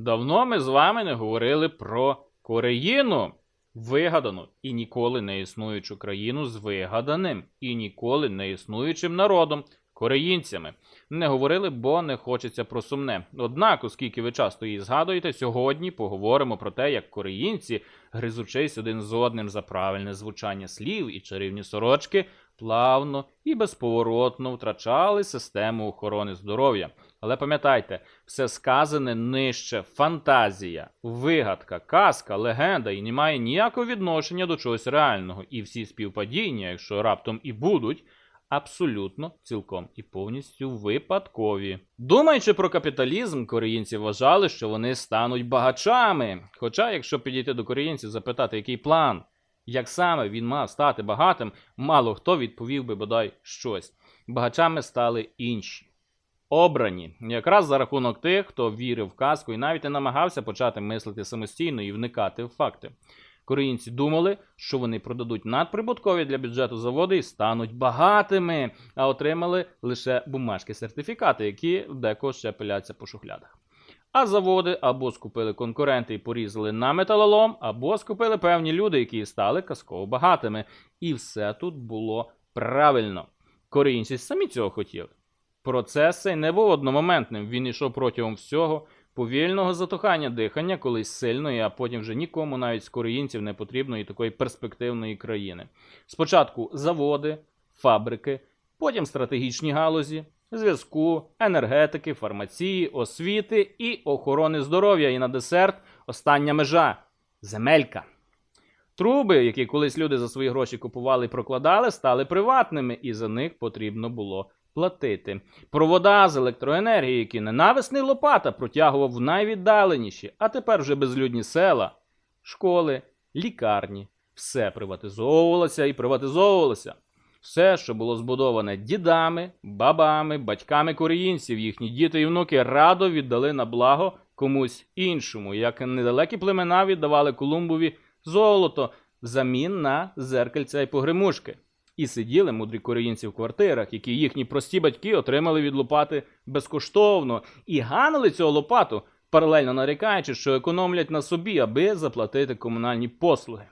Давно ми з вами не говорили про Кореїну, вигадану і ніколи не існуючу країну з вигаданим і ніколи не існуючим народом. Кореїнцями не говорили, бо не хочеться про сумне. Однак, оскільки ви часто її згадуєте, сьогодні поговоримо про те, як кореїнці, гризучись один з одним за правильне звучання слів і чарівні сорочки, плавно і безповоротно втрачали систему охорони здоров'я. Але пам'ятайте, все сказане нижче фантазія, вигадка, казка, легенда і не має ніякого відношення до чогось реального. І всі співпадіння, якщо раптом і будуть, абсолютно цілком і повністю випадкові. Думаючи про капіталізм, кореїнці вважали, що вони стануть багачами. Хоча, якщо підійти до кореїнців запитати, який план, як саме він мав стати багатим, мало хто відповів би бодай щось. Багачами стали інші. Обрані якраз за рахунок тих, хто вірив в казку і навіть не намагався почати мислити самостійно і вникати в факти. Корейці думали, що вони продадуть надприбуткові для бюджету заводи і стануть багатими, а отримали лише бумажки сертифікати, які декого ще пиляться по шухлядах. А заводи або скупили конкуренти і порізали на металолом, або скупили певні люди, які стали казково багатими. І все тут було правильно. Корейці самі цього хотіли. Процес цей не був одномоментним. Він йшов протягом всього повільного затухання дихання, колись сильної, а потім вже нікому навіть з кореїнців не потрібної такої перспективної країни. Спочатку заводи, фабрики, потім стратегічні галузі, зв'язку, енергетики, фармації, освіти і охорони здоров'я. І на десерт остання межа земелька. Труби, які колись люди за свої гроші купували і прокладали, стали приватними, і за них потрібно було платити. Провода з електроенергії, які ненависний Лопата протягував в найвіддаленіші, а тепер вже безлюдні села, школи, лікарні. Все приватизовувалося і приватизовувалося. Все, що було збудоване дідами, бабами, батьками коріїнців, їхні діти і внуки радо віддали на благо комусь іншому, як недалекі племена віддавали Колумбові золото взамін на зеркальця і погремушки. І сиділи мудрі коріїнці в квартирах, які їхні прості батьки отримали від лопати безкоштовно, і ганили цього лопату, паралельно нарікаючи, що економлять на собі, аби заплатити комунальні послуги.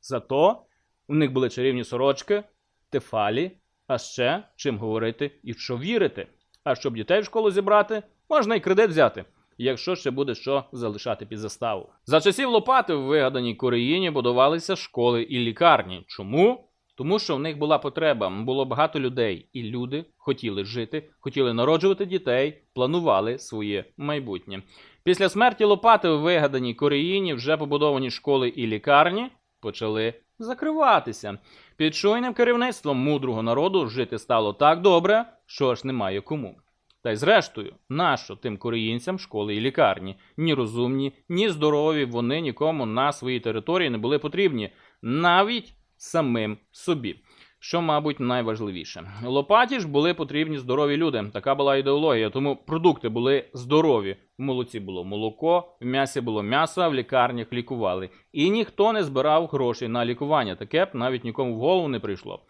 Зато у них були чарівні сорочки, тефалі, а ще чим говорити і в що вірити. А щоб дітей в школу зібрати, можна і кредит взяти, якщо ще буде що залишати під заставу. За часів Лопати в вигаданій Кореїні будувалися школи і лікарні. Чому? Тому що в них була потреба, було багато людей, і люди хотіли жити, хотіли народжувати дітей, планували своє майбутнє. Після смерті Лопати в вигаданій Кореїні вже побудовані школи і лікарні почали закриватися. Під чуйним керівництвом мудрого народу жити стало так добре, що аж немає кому. Та й зрештою, нащо тим кореїнцям школи і лікарні? Ні розумні, ні здорові вони нікому на своїй території не були потрібні, навіть самим собі. Що, мабуть, найважливіше. Лопаті ж були потрібні здорові люди. Така була ідеологія. Тому продукти були здорові. В молоці було молоко, в м'ясі було м'ясо, в лікарнях лікували. І ніхто не збирав грошей на лікування. Таке б навіть нікому в голову не прийшло.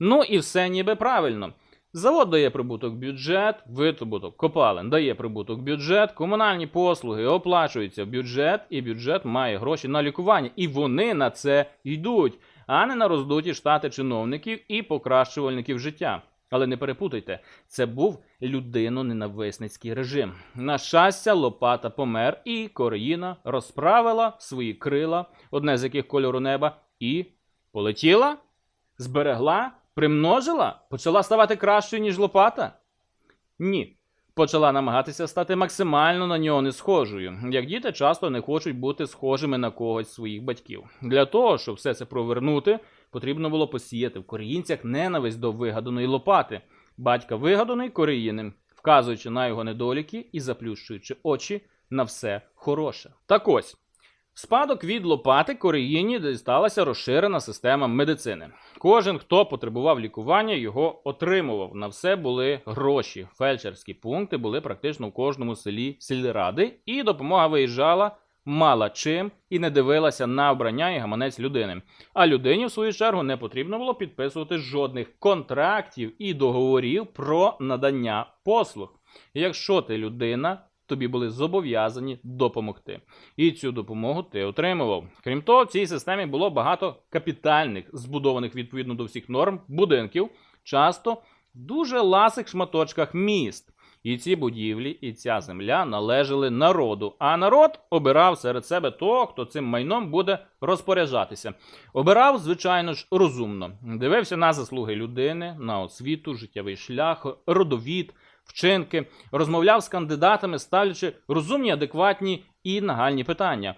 Ну і все ніби правильно. Завод дає прибуток бюджет, видобуток копалин дає прибуток бюджет, комунальні послуги оплачуються в бюджет, і бюджет має гроші на лікування. І вони на це йдуть, а не на роздуті штати чиновників і покращувальників життя. Але не перепутайте, це був людино-ненависницький режим. На щастя, Лопата помер, і Кореїна розправила свої крила, одне з яких кольору неба, і полетіла, зберегла, примножила, почала ставати кращою, ніж Лопата? Ні. Почала намагатися стати максимально на нього не схожою, як діти часто не хочуть бути схожими на когось своїх батьків. Для того, щоб все це провернути, потрібно було посіяти в коріїнцях ненависть до вигаданої лопати, батька вигаданої коріїни, вказуючи на його недоліки і заплющуючи очі на все хороше. Так ось. Спадок від лопати Кореїні дісталася розширена система медицини. Кожен, хто потребував лікування, його отримував. На все були гроші. Фельдшерські пункти були практично в кожному селі сільради, і допомога виїжджала мала чим і не дивилася на обрання і гаманець людини. А людині, в свою чергу, не потрібно було підписувати жодних контрактів і договорів про надання послуг. Якщо ти людина, тобі були зобов'язані допомогти. І цю допомогу ти отримував. Крім того, в цій системі було багато капітальних, збудованих відповідно до всіх норм будинків, часто дуже ласих шматочках міст. І ці будівлі, і ця земля належали народу. А народ обирав серед себе того, хто цим майном буде розпоряджатися. Обирав, звичайно ж, розумно. Дивився на заслуги людини, на освіту, життєвий шлях, родовід, вчинки, розмовляв з кандидатами, ставлячи розумні, адекватні і нагальні питання.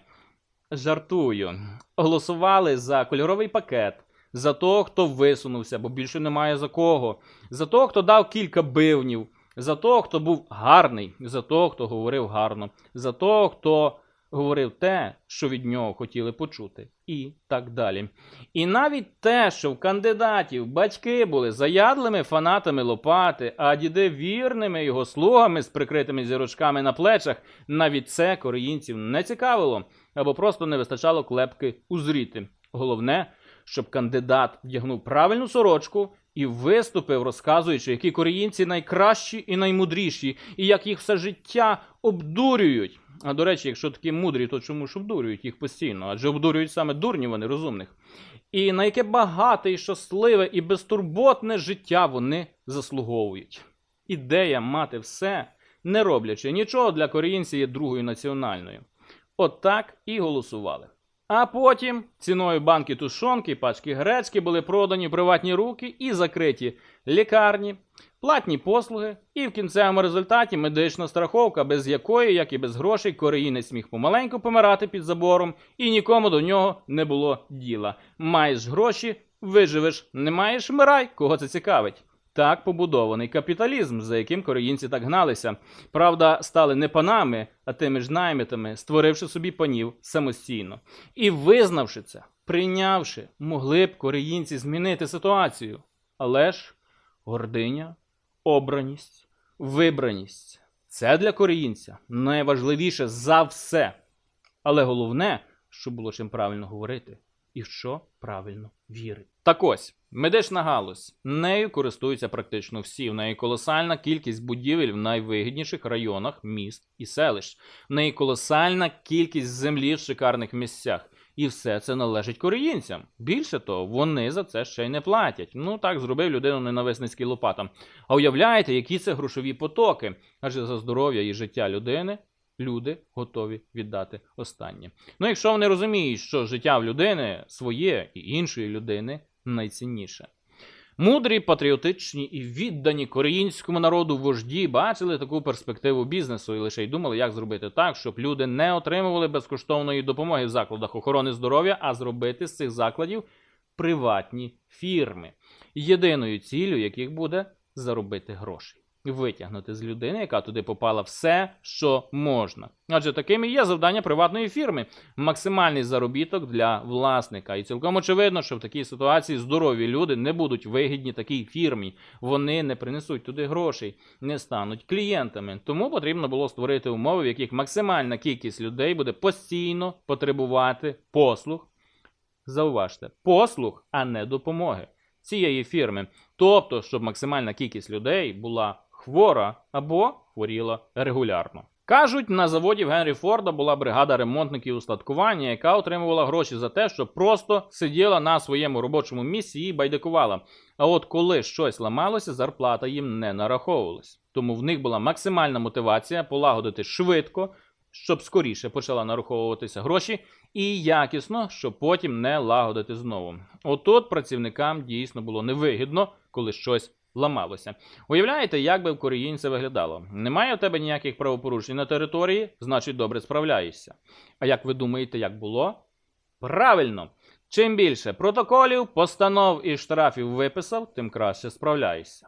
Жартую. Голосували за кольоровий пакет, за того, хто висунувся, бо більше немає за кого, за того, хто дав кілька бивнів, за того, хто був гарний, за того, хто говорив гарно, за того, хто говорив те, що від нього хотіли почути, і так далі. І навіть те, що в кандидатів батьки були заядлими фанатами Лопати, а діди вірними його слугами з прикритими зірочками на плечах, навіть це коріїнців не цікавило або просто не вистачало клепки узріти. Головне, щоб кандидат вдягнув правильну сорочку і виступив, розказуючи, які коріїнці найкращі і наймудріші, і як їх все життя обдурюють. А до речі, якщо такі мудрі, то чому ж обдурюють їх постійно? Адже обдурюють саме дурнів, вони розумних. І на яке багате і щасливе і безтурботне життя вони заслуговують. Ідея мати все, не роблячи нічого для коріїнців є другою національною. Отак і голосували. А потім ціною банки тушонки, пачки гречки були продані в приватні руки і закриті лікарні, платні послуги, і в кінцевому результаті медична страховка, без якої, як і без грошей, кореїнець міг помаленьку помирати під забором, і нікому до нього не було діла. Маєш гроші, виживеш, не маєш вмирай, кого це цікавить. Так побудований капіталізм, за яким кореїнці так гналися. Правда, стали не панами, а тими ж наймитами, створивши собі панів самостійно. І визнавши це, прийнявши, могли б кореїнці змінити ситуацію. Але ж гординя, обраність, вибраність це для кореїнця найважливіше за все. Але головне, щоб було чим правильно говорити і що правильно вірити. Так ось, медична галузь. Нею користуються практично всі. В неї колосальна кількість будівель в найвигідніших районах міст і селищ. В неї колосальна кількість землі в шикарних місцях. І все це належить коріїнцям. Більше того, вони за це ще й не платять. Ну так зробив людину ненависницький лопатам. А уявляєте, які це грошові потоки? Адже за здоров'я і життя людини люди готові віддати останнє. Ну, якщо вони розуміють, що життя в людини своє і іншої людини найцінніше. Мудрі, патріотичні і віддані коріїнському народу вожді бачили таку перспективу бізнесу і лише й думали, як зробити так, щоб люди не отримували безкоштовної допомоги в закладах охорони здоров'я, а зробити з цих закладів приватні фірми, єдиною ціллю яких буде заробити гроші. Витягнути з людини, яка туди попала, все, що можна. Адже таким і є завдання приватної фірми максимальний заробіток для власника. І цілком очевидно, що в такій ситуації здорові люди не будуть вигідні такій фірмі. Вони не принесуть туди грошей, не стануть клієнтами. Тому потрібно було створити умови, в яких максимальна кількість людей буде постійно потребувати послуг. Зауважте, послуг, а не допомоги цієї фірми. Тобто, щоб максимальна кількість людей була хвора або хворіла регулярно. Кажуть, на заводі в Генрі Форда була бригада ремонтників устаткування, яка отримувала гроші за те, що просто сиділа на своєму робочому місці і байдикувала. А от коли щось ламалося, зарплата їм не нараховувалась. Тому в них була максимальна мотивація полагодити швидко, щоб скоріше почала нараховуватися гроші, і якісно, щоб потім не лагодити знову. Отут працівникам дійсно було невигідно, коли щось ламалося. Уявляєте, як би в Кореїнь це виглядало? Немає у тебе ніяких правопорушень на території, значить добре справляєшся. А як ви думаєте, як було? Правильно! Чим більше протоколів, постанов і штрафів виписав, тим краще справляєшся.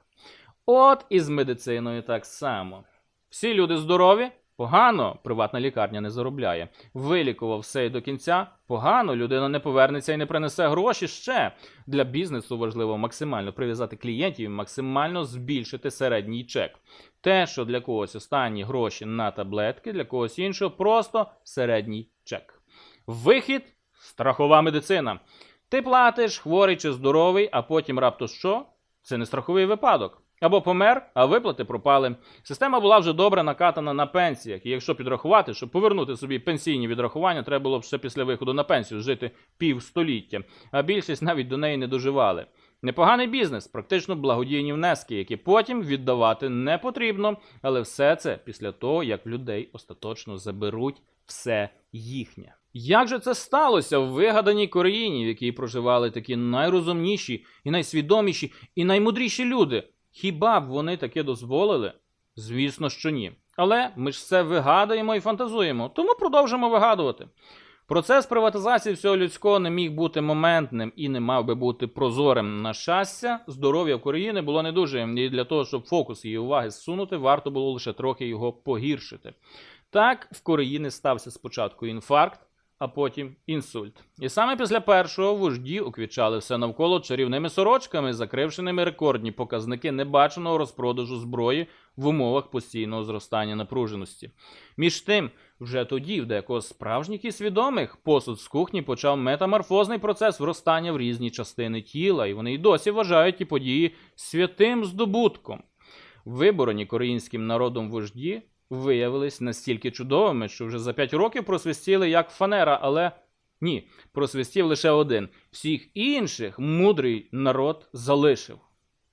От і з медициною так само. Всі люди здорові, погано, приватна лікарня не заробляє. Вилікував все і до кінця, погано, людина не повернеться і не принесе гроші ще. Для бізнесу важливо максимально прив'язати клієнтів і максимально збільшити середній чек. Те, що для когось останні гроші на таблетки, для когось іншого просто середній чек. Вихід страхова медицина. Ти платиш, хворий чи здоровий, а потім раптом що? Це не страховий випадок. Або помер, а виплати пропали. Система була вже добре накатана на пенсіях. І якщо підрахувати, щоб повернути собі пенсійні відрахування, треба було б ще після виходу на пенсію жити півстоліття. А більшість навіть до неї не доживали. Непоганий бізнес, практично благодійні внески, які потім віддавати не потрібно, але все це після того, як людей остаточно заберуть все їхнє. Як же це сталося в вигаданій країні, в якій проживали такі найрозумніші і найсвідоміші і наймудріші люди? Хіба б вони таке дозволили? Звісно, що ні. Але ми ж все вигадуємо і фантазуємо, тому продовжимо вигадувати. Процес приватизації всього людського не міг бути моментним і не мав би бути прозорим. На щастя, здоров'я не було не дуже, і для того, щоб фокус її уваги зсунути, варто було лише трохи його погіршити. Так, в Кореї не стався спочатку інфаркт, а потім інсульт. І саме після першого вожді уквічали все навколо чарівними сорочками, закривши ними рекордні показники небаченого розпродажу зброї в умовах постійного зростання напруженості. Між тим, вже тоді, в декого справжніх і свідомих, посуд з кухні почав метаморфозний процес вростання в різні частини тіла, і вони й досі вважають ті події святим здобутком. Виборені корейським народом вожді виявились настільки чудовими, що вже за 5 років просвистіли як фанера, але ні, просвистів лише один. Всіх інших мудрий народ залишив.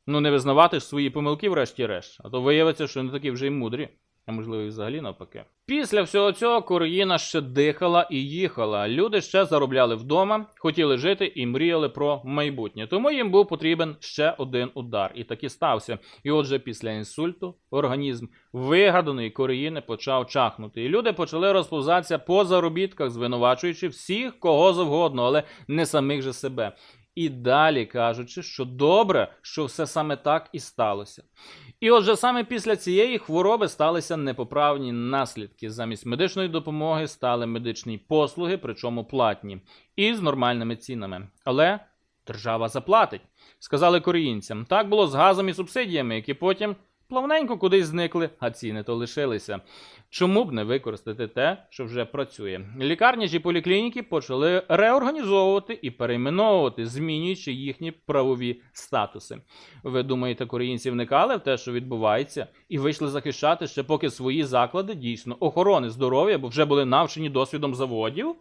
Ну, не визнавати ж свої помилки, врешті-решт, а то виявиться, що не такі вже й мудрі. А можливо, і взагалі навпаки. Після всього цього Кореїна ще дихала і їхала. Люди ще заробляли вдома, хотіли жити і мріяли про майбутнє. Тому їм був потрібен ще один удар. І таки стався. І отже, після інсульту організм вигаданої Кореїни почав чахнути. І люди почали розповзатися по заробітках, звинувачуючи всіх кого завгодно, але не самих же себе. І далі кажучи, що добре, що все саме так і сталося. І отже, саме після цієї хвороби сталися непоправні наслідки. Замість медичної допомоги стали медичні послуги, причому платні, і з нормальними цінами. Але держава заплатить, сказали коріїнцям. Так було з газом і субсидіями, які потім плавненько кудись зникли, а ціни то лишилися. Чому б не використати те, що вже працює? Лікарні ж поліклініки почали реорганізовувати і перейменовувати, змінюючи їхні правові статуси. Ви думаєте, коріїнці вникали в те, що відбувається, і вийшли захищати ще поки свої заклади дійсно охорони здоров'я, бо вже були навчені досвідом заводів?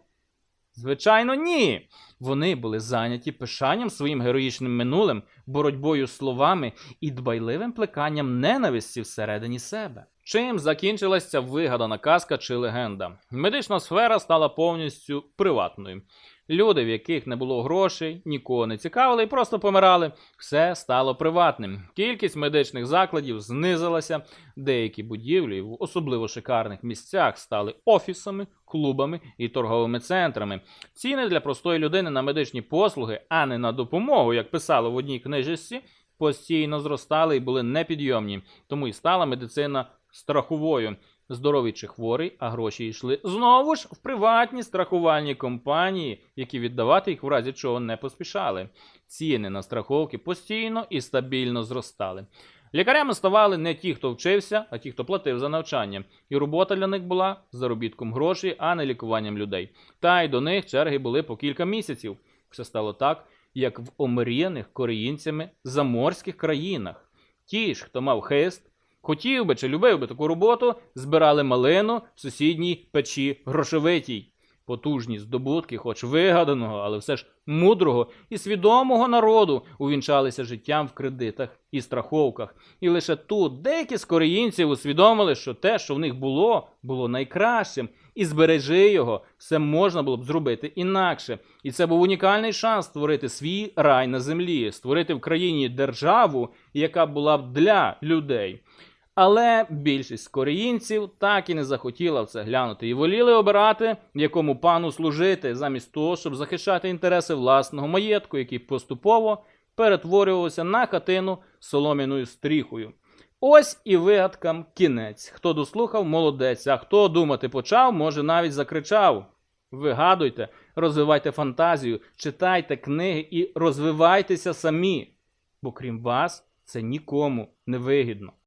Звичайно, ні. Вони були зайняті пишанням своїм героїчним минулим, боротьбою словами і дбайливим плеканням ненависті всередині себе. Чим закінчилася вигадана казка чи легенда? Медична сфера стала повністю приватною. Люди, в яких не було грошей, нікого не цікавили і просто помирали, все стало приватним. Кількість медичних закладів знизилася, деякі будівлі в особливо шикарних місцях стали офісами, клубами і торговими центрами. Ціни для простої людини на медичні послуги, а не на допомогу, як писало в одній книжечці, постійно зростали і були непідйомні. Тому і стала медицина страховою. Здоровий чи хворий, а гроші йшли знову ж в приватні страхувальні компанії, які віддавати їх в разі чого не поспішали. Ціни на страховки постійно і стабільно зростали. Лікарями ставали не ті, хто вчився, а ті, хто платив за навчання. І робота для них була заробітком грошей, а не лікуванням людей. Та й до них черги були по кілька місяців. Все стало так, як в омріяних коріїнцями заморських країнах. Ті ж, хто мав хист, хотів би чи любив би таку роботу, збирали малину в сусідній печі грошовитій. Потужні здобутки, хоч вигаданого, але все ж мудрого і свідомого народу увінчалися життям в кредитах і страховках. І лише тут деякі з кореїнців усвідомили, що те, що в них було, було найкращим, і збережи його, все можна було б зробити інакше. І це був унікальний шанс створити свій рай на землі, створити в країні державу, яка була б для людей. Але більшість кореїнців так і не захотіла в це глянути і воліли обирати, якому пану служити, замість того, щоб захищати інтереси власного маєтку, який поступово перетворювався на хатину солом'яною стріхою. Ось і вигадкам кінець. Хто дослухав, молодець, а хто думати почав, може навіть закричав. Вигадуйте, розвивайте фантазію, читайте книги і розвивайтеся самі, бо крім вас це нікому не вигідно.